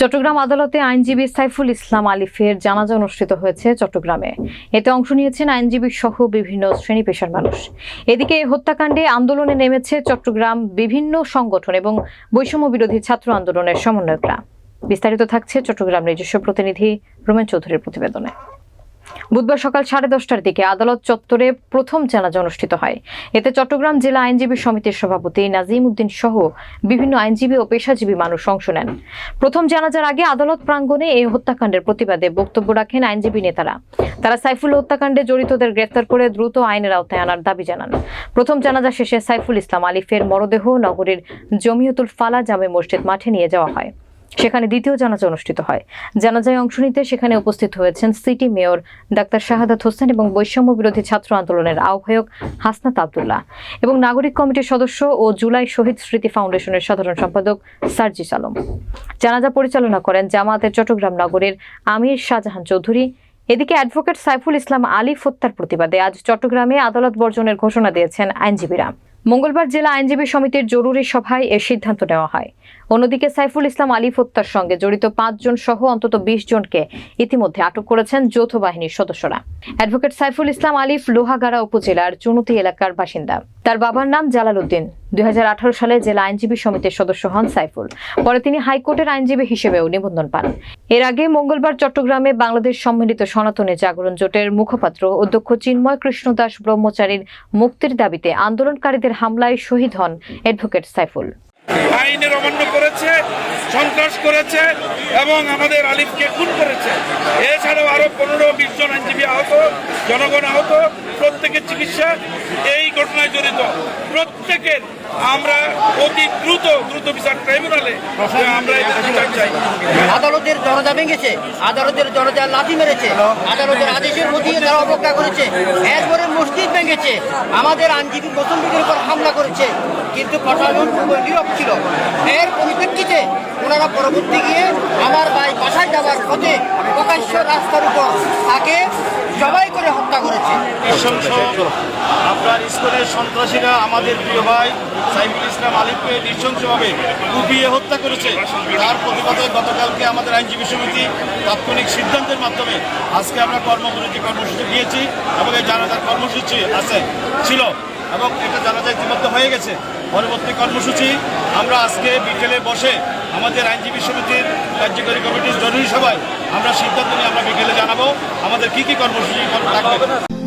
চট্টগ্রাম আদালতে আইনজীবী সাইফুল ইসলাম আলিফের জানাজা অনুষ্ঠিত হয়েছে চট্টগ্রামে। এতে অংশ নিয়েছেন আইনজীবী সহ বিভিন্ন শ্রেণি পেশার মানুষ। এদিকে এই হত্যাকাণ্ডে আন্দোলনে নেমেছে চট্টগ্রাম বিভিন্ন সংগঠন এবং বৈষম্য বিরোধী ছাত্র আন্দোলনের সমন্বয়করা। বিস্তারিত থাকছে চট্টগ্রাম নিজস্ব প্রতিনিধি রোমেন চৌধুরীর প্রতিবেদনে। বুধবার সকাল সাড়ে দশটার দিকে আদালত চত্বরে প্রথম জানাজা অনুষ্ঠিত হয়। এতে চট্টগ্রাম জেলা আইনজীবী সমিতির সভাপতি নাজিম উদ্দিন সহ বিভিন্ন আইনজীবী ও পেশাজীবী মানুষ অংশ নেন। প্রথম জানাজার আগে আদালত প্রাঙ্গণে এই হত্যাকাণ্ডের প্রতিবাদে বক্তব্য রাখেন আইনজীবী নেতারা। তারা সাইফুল হত্যাকাণ্ডে জড়িতদের গ্রেফতার করে দ্রুত আইনের আওতায় আনার দাবি জানান। প্রথম জানাজা শেষে সাইফুল ইসলাম আলিফের মরদেহ নগরীর জমিয়তুল ফালা জামে মসজিদ মাঠে নিয়ে যাওয়া হয়। সেখানে দ্বিতীয় জানাজা অনুষ্ঠিত হয়। জানাজায় অংশ নিতে সেখানে উপস্থিত হয়েছেন city mayor doctor Shahadat Hossain এবং বৈষম্য বিরোধী ছাত্র আন্দোলনের আহ্বায়ক হাসনাত আবদুল্লাহ এবং নাগরিক কমিটির সদস্য ও জুলাই শহীদ স্মৃতি ফাউন্ডেশনের সাধারণ সম্পাদক সার্জিস আলম। জানাজা পরিচালনা করেন জামায়াতের চট্টগ্রাম নগরের আমির শাহজাহান চৌধুরী। এদিকে অ্যাডভোকেট সাইফুল ইসলাম আলী হত্যার প্রতিবাদে আজ চট্টগ্রামে আদালত বর্জনের ঘোষণা দিয়েছেন আইনজীবীরা। মঙ্গলবার জেলা আইনজীবী সমিতির জরুরি সভায় এ সিদ্ধান্ত নেওয়া হয়। অন্যদিকে সাইফুল ইসলাম আলী হত্যার সঙ্গে জড়িত পাঁচজন সহ অন্তত বিশ জনকে ইতিমধ্যে আটক করেছেন যৌথ বাহিনীর সদস্যরা। অ্যাডভোকেট সাইফুল ইসলাম আলিফ লোহাগাড়া উপজেলার চুনুতি এলাকার বাসিন্দা। তার বাবার নাম জালাল উদ্দিন দুই হাজার আঠারো সালে জেলা আইনজীবী সমিতির সদস্য হন সাইফুল। পরে তিনি হাইকোর্টের আইনজীবী হিসেবেও নিবন্ধন পান। এর আগে মঙ্গলবার চট্টগ্রামে বাংলাদেশ সম্মিলিত সনাতনী জাগরণ জোটের মুখপাত্র অধ্যক্ষ চিন্ময় কৃষ্ণ দাস ব্রহ্মচারীর মুক্তির দাবিতে আন্দোলনকারীদের হামলায় শহীদ হন অ্যাডভোকেট সাইফুল। আইনের অমান্য করেছে, সন্ত্রাস করেছে এবং আমাদের আলিফকে খুন করেছে। এছাড়াও আরও পনেরো, বিশ জন আইনজীবী আহত, জনগণ আহত, প্রত্যেকের চিকিৎসা এই ঘটনায় জড়িত। প্রত্যেকের আমরা অতি দ্রুত দ্রুত বিচার ট্রাইব্যুনালে আমরা চাই। আদালতের দরজা ভেঙেছে, আদালতের দরজা লাথি মেরেছে, আদালতের আদেশের মধ্যে তারা অবজ্ঞা করেছে। এরপরে মসজিদ ভেঙেছে। আমাদের আইনজীবী মুসলমানদের উপর হামলা করেছে, কিন্তু প্রশাসন খুব নীরব ছিল এর পরিপ্রেক্ষিতে ওনারা পরবর্তী গিয়ে আমার ভাই বাসায় যাওয়ার পথে প্রকাশ্য রাস্তার উপর তাকে জবাই করে হত্যা করেছে। আপনার স্কুলের সন্ত্রাসীরা আমাদের প্রিয় ভাই সাইফুল ইসলাম আলিফকে নৃশংসভাবে কুপিয়ে হত্যা করেছে। তার প্রতিবাদে গতকালকে আমাদের আইনজীবী সমিতি তাৎক্ষণিক সিদ্ধান্তের মাধ্যমে আজকে আমরা কর্মবিরতি কর্মসূচি দিয়েছি এবং এই জানাজার কর্মসূচি আছে, ছিল। এবং এটা জানা যায় ইতিমধ্যে হয়ে গেছে। পরবর্তী কর্মসূচি আমরা আজকে বিকেলে বসে আমাদের আইনজীবী সমিতির কার্যকরী কমিটির জরুরি সভায় আমরা সিদ্ধান্ত নিয়ে আমরা বিকেলে জানাব। আমাদের কি কি কর্মসূচি থাকবে